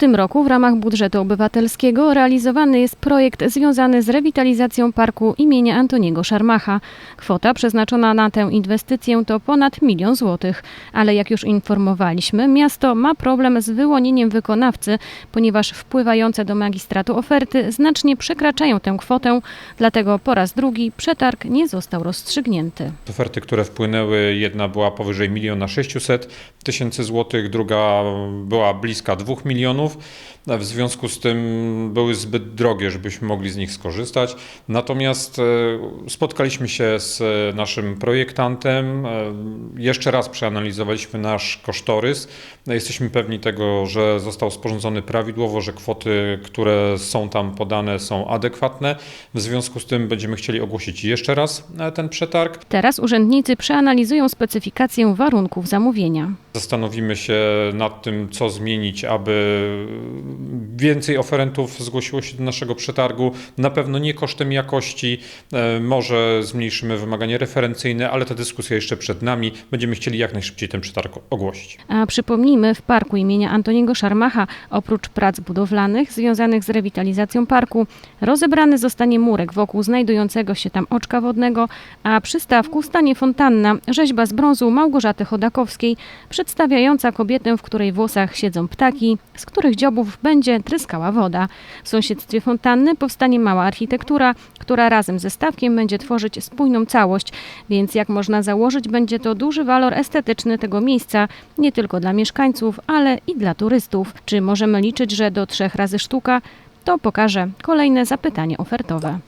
tym roku w ramach budżetu obywatelskiego realizowany jest projekt związany z rewitalizacją parku imienia Antoniego Szarmacha. Kwota przeznaczona na tę inwestycję to ponad milion złotych, ale jak już informowaliśmy, miasto ma problem z wyłonieniem wykonawcy, ponieważ wpływające do magistratu oferty znacznie przekraczają tę kwotę, dlatego po raz drugi przetarg nie został rozstrzygnięty. Oferty, które wpłynęły, jedna była powyżej miliona 600 tysięcy złotych, druga była bliska 2 milionów. W związku z tym były zbyt drogie, żebyśmy mogli z nich skorzystać. Natomiast e, spotkaliśmy się z e, naszym projektantem. e, Jeszcze raz przeanalizowaliśmy nasz kosztorys. Jesteśmy pewni tego, że został sporządzony prawidłowo, że kwoty, które są tam podane, są adekwatne. W związku z tym będziemy chcieli ogłosić jeszcze raz ten przetarg. Teraz urzędnicy przeanalizują specyfikację warunków zamówienia. Zastanowimy się nad tym, co zmienić, aby więcej oferentów zgłosiło się do naszego przetargu. Na pewno nie kosztem jakości, e, może zmniejszymy wymagania referencyjne, ale ta dyskusja jeszcze przed nami. Będziemy chcieli jak najszybciej ten przetarg ogłosić. A przypomnijmy, w parku imienia Antoniego Szarmacha, oprócz prac budowlanych związanych z rewitalizacją parku, rozebrany zostanie murek wokół znajdującego się tam oczka wodnego, a przy stawku stanie fontanna, rzeźba z brązu Małgorzaty Chodakowskiej, przedstawiająca kobietę, w której włosach siedzą ptaki, z których dziobów będzie tryskała woda. W sąsiedztwie fontanny powstanie mała architektura, która razem ze stawkiem będzie tworzyć spójną całość, więc jak można założyć, będzie to duży walor estetyczny tego miejsca, nie tylko dla mieszkańców, ale i dla turystów. Czy możemy liczyć, że do trzech razy sztuka? To pokaże kolejne zapytanie ofertowe.